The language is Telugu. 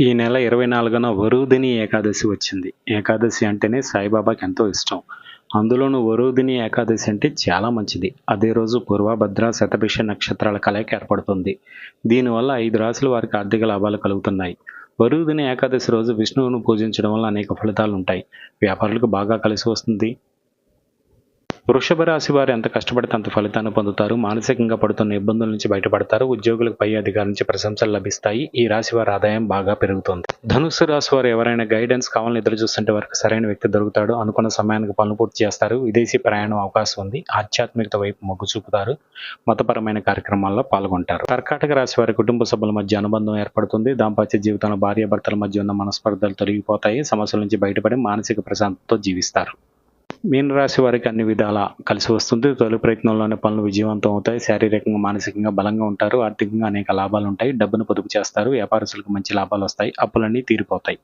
ఈ నెల ఇరవై నాలుగున వరుదిని ఏకాదశి వచ్చింది. ఏకాదశి అంటేనే సాయిబాబాకి ఎంతో ఇష్టం. అందులోనూ వరుదిని ఏకాదశి అంటే చాలా మంచిది. అదే రోజు పూర్వభద్ర శతభిష నక్షత్రాల కలయిక ఏర్పడుతుంది. దీనివల్ల ఐదు రాశుల వారికి ఆర్థిక లాభాలు కలుగుతున్నాయి. వరుదిని ఏకాదశి రోజు విష్ణువును పూజించడం వల్ల అనేక ఫలితాలు ఉంటాయి వ్యాపారులకు బాగా కలిసి వస్తుంది. వృషభ రాశి వారు ఎంత కష్టపడితే అంత ఫలితాన్ని పొందుతారు? మానసికంగా పడుతున్న ఇబ్బందుల నుంచి బయటపడతారు. ఉద్యోగులకు పై అధికారి నుంచి ప్రశంసలు లభిస్తాయి. ఈ రాశి వారి ఆదాయం బాగా పెరుగుతుంది. ధనుసు రాశి వారు ఎవరైనా గైడెన్స్ కావాలని ఎదురు చూస్తుంటే వారికి సరైన వ్యక్తి దొరుకుతాడు. అనుకున్న సమయానికి పనులు పూర్తి చేస్తారు. విదేశీ ప్రయాణం అవకాశం ఉంది. ఆధ్యాత్మికత వైపు మొగ్గు చూపుతారు. మతపరమైన కార్యక్రమాల్లో పాల్గొంటారు. కర్కాటక రాశి వారి కుటుంబ సభ్యుల మధ్య అనుబంధం ఏర్పడుతుంది. దాంపత్య జీవితంలో భార్యాభర్తల మధ్య ఉన్న మనస్పర్ధలు తొలగిపోతాయి. సమస్యల నుంచి బయటపడి మానసిక ప్రశాంతతో జీవిస్తారు. మీనరాశి వారికి అన్ని విధాల కలిసి వస్తుంది. తొలి ప్రయత్నంలోనే పనులు విజయవంతం అవుతాయి. శారీరకంగా మానసికంగా బలంగా ఉంటారు. ఆర్థికంగా అనేక లాభాలు ఉంటాయి. డబ్బును పొదుపు చేస్తారు. వ్యాపారస్తులకు మంచి లాభాలు వస్తాయి. అప్పులన్నీ తీరిపోతాయి.